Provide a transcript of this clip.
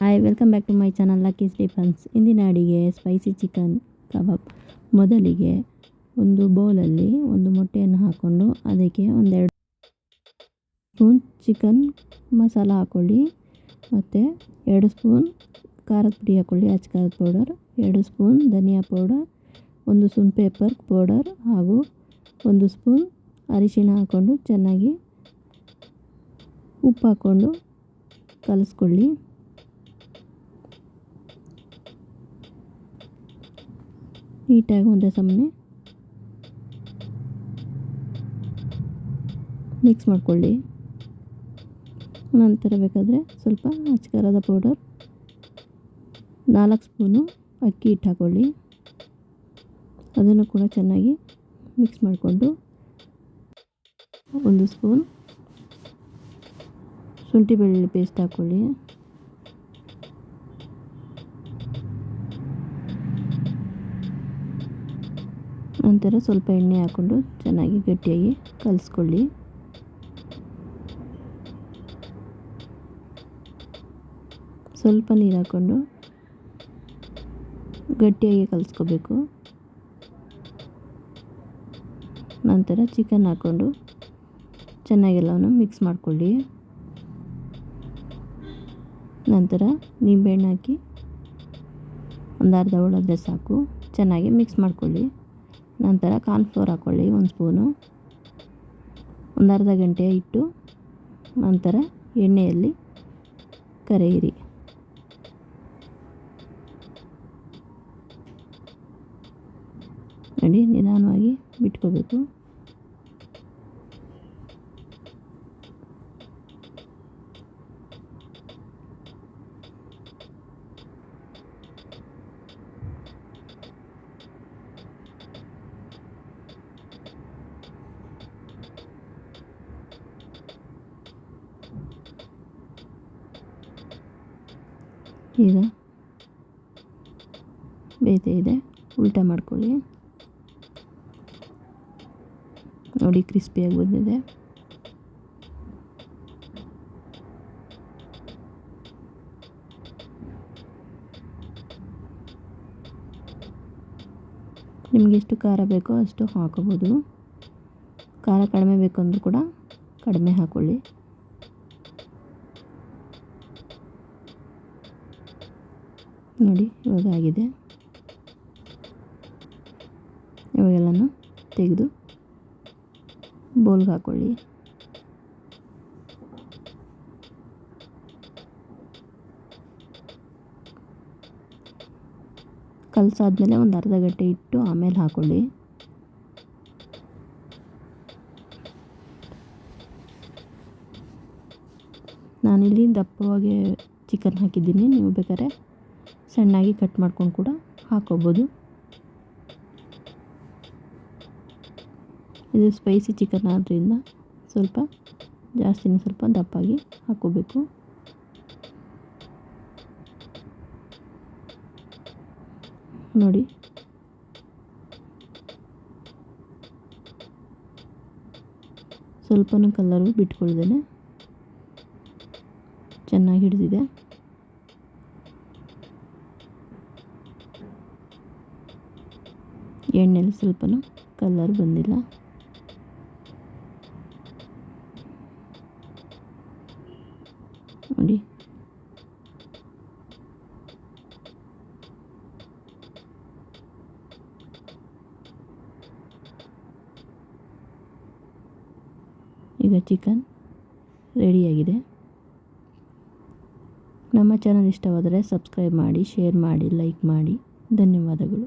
Hi welcome back to my channel lucky Stephens ಇಂದಿನ ಅಡಿಗೆ spicy chicken ಕಬಾಬ್. ಮೊದಲಿಗೆ ಒಂದು ಬೌಲಲ್ಲಿ ಒಂದು ಮೊಟ್ಟೆಯನ್ನು ಹಾಕ್ಕೊಂಡು ಅದಕ್ಕೆ ಒಂದೆರಡು ಸ್ಪೂನ್ ಚಿಕನ್ ಮಸಾಲ ಹಾಕ್ಕೊಳ್ಳಿ ಮತ್ತು ಎರಡು ಸ್ಪೂನ್ ಖಾರದ ಪುಡಿ ಹಾಕ್ಕೊಳ್ಳಿ ಅಚ್ಚ ಖಾರದ ಪೌಡರ್ ಎರಡು ಸ್ಪೂನ್ ಧನಿಯಾ ಪೌಡರ್ ಒಂದು ಸ್ಪೂನ್ ಪೇಪರ್ ಪೌಡರ್ ಹಾಗೂ ಒಂದು ಸ್ಪೂನ್ ಅರಿಶಿನ ಹಾಕ್ಕೊಂಡು ಚೆನ್ನಾಗಿ ಉಪ್ಪು ಹಾಕ್ಕೊಂಡು ಕಲಿಸ್ಕೊಳ್ಳಿ. ನೀಟಾಗಿ ಒಂದೇ ಸಮನೆ. ಮಿಕ್ಸ್ ಮಾಡ್ಕೊಳ್ಳಿ. ನಂತರ ಬೇಕಾದರೆ ಸ್ವಲ್ಪ ಅಚ್ಕಾರದ ಪೌಡರ್ ನಾಲ್ಕು ಸ್ಪೂನು ಅಕ್ಕಿ ಹಿಟ್ಟು ಹಾಕ್ಕೊಳ್ಳಿ ಅದನ್ನು ಕೂಡ ಚೆನ್ನಾಗಿ ಮಿಕ್ಸ್ ಮಾಡಿಕೊಂಡು. ಒಂದು ಸ್ಪೂನ್ ಶುಂಠಿ ಬೆಳ್ಳುಳ್ಳಿ ಪೇಸ್ಟ್ ಹಾಕ್ಕೊಳ್ಳಿ ನಂತರ ಸ್ವಲ್ಪ ಎಣ್ಣೆ ಹಾಕ್ಕೊಂಡು ಚೆನ್ನಾಗಿ ಗಟ್ಟಿಯಾಗಿ ಕಲಿಸ್ಕೊಳ್ಳಿ. ಸ್ವಲ್ಪ ನೀರು ಹಾಕ್ಕೊಂಡು ಗಟ್ಟಿಯಾಗಿ ಕಲಿಸ್ಕೋಬೇಕು. ನಂತರ ಚಿಕನ್ ಹಾಕ್ಕೊಂಡು ಚೆನ್ನಾಗೆಲ್ಲವನ್ನು ಮಿಕ್ಸ್ ಮಾಡಿಕೊಳ್ಳಿ. ನಂತರ ನಿಂಬೆಹಣ್ಣು ಹಾಕಿ ಒಂದು ಅರ್ಧ ಹೋಳಾದರೆ ಸಾಕು. ಚೆನ್ನಾಗಿ ಮಿಕ್ಸ್ ಮಾಡ್ಕೊಳ್ಳಿ. ನಂತರ ಕಾರ್ನ್ಫ್ಲೋರ್ ಹಾಕ್ಕೊಳ್ಳಿ ಒಂದು ಸ್ಪೂನು ಒಂದು ಅರ್ಧ ಗಂಟೆ ಇಟ್ಟು, ನಂತರ ಎಣ್ಣೆಯಲ್ಲಿ ಕರೆಯಿರಿ. ನೋಡಿ, ನಿಧಾನವಾಗಿ ಬಿಟ್ಕೋಬೇಕು. ಈಗ ಬೇತೆ ಇದೆ. ಉಲ್ಟಾ ಮಾಡ್ಕೊಳ್ಳಿ. ನೋಡಿ ಕ್ರಿಸ್ಪಿಯಾಗಿ ಬಂದಿದೆ. ನಿಮಗೆ ಎಷ್ಟು ಖಾರ ಬೇಕೋ ಅಷ್ಟು ಹಾಕೋಬೋದು. ಖಾರ ಕಡಿಮೆ ಬೇಕು ಅಂದರೂ ಕೂಡ ಕಡಿಮೆ ಹಾಕ್ಕೊಳ್ಳಿ ನೋಡಿ, ಇವಾಗ ಆಗಿದೆ. ಇವಾಗೆಲ್ಲನೂ ತೆಗೆದು ಬೌಲ್ಗೆ ಹಾಕ್ಕೊಳ್ಳಿ ಕಲಸಾದ್ಮೇಲೆ ಒಂದು ಅರ್ಧ ಗಂಟೆ ಇಟ್ಟು ಆಮೇಲೆ ಹಾಕ್ಕೊಳ್ಳಿ ನಾನಿಲ್ಲಿ ದಪ್ಪವಾಗಿ ಚಿಕನ್ ಹಾಕಿದ್ದೀನಿ. ನೀವು ಬೇಕಾದ್ರೆ ಸಣ್ಣಾಗಿ ಕಟ್ ಮಾಡ್ಕೊಂಡು ಕೂಡ ಹಾಕೋಬೋದು. ಇದು ಸ್ಪೈಸಿ ಚಿಕನ್ ಆದ್ದರಿಂದ ಸ್ವಲ್ಪ ಜಾಸ್ತಿನೇ ಸ್ವಲ್ಪ ದಪ್ಪಾಗಿ ಹಾಕೋಬೇಕು. ನೋಡಿ. ಸ್ವಲ್ಪನೂ ಕಲ್ಲರು ಬಿಟ್ಕೊಳ್ದೇನೆ. ಚೆನ್ನಾಗಿ ಹಿಡಿದಿದೆ. ಎಣ್ಣೆಲಿ ಸ್ವಲ್ಪನೂ ಕಲ್ಲರ್ ಬಂದಿಲ್ಲ. ನೋಡಿ. ಈಗ ಚಿಕನ್ ರೆಡಿಯಾಗಿದೆ ನಮ್ಮ ಚಾನಲ್ ಇಷ್ಟವಾದರೆ ಸಬ್ಸ್ಕ್ರೈಬ್ ಮಾಡಿ ಶೇರ್ ಮಾಡಿ ಲೈಕ್ ಮಾಡಿ. ಧನ್ಯವಾದಗಳು.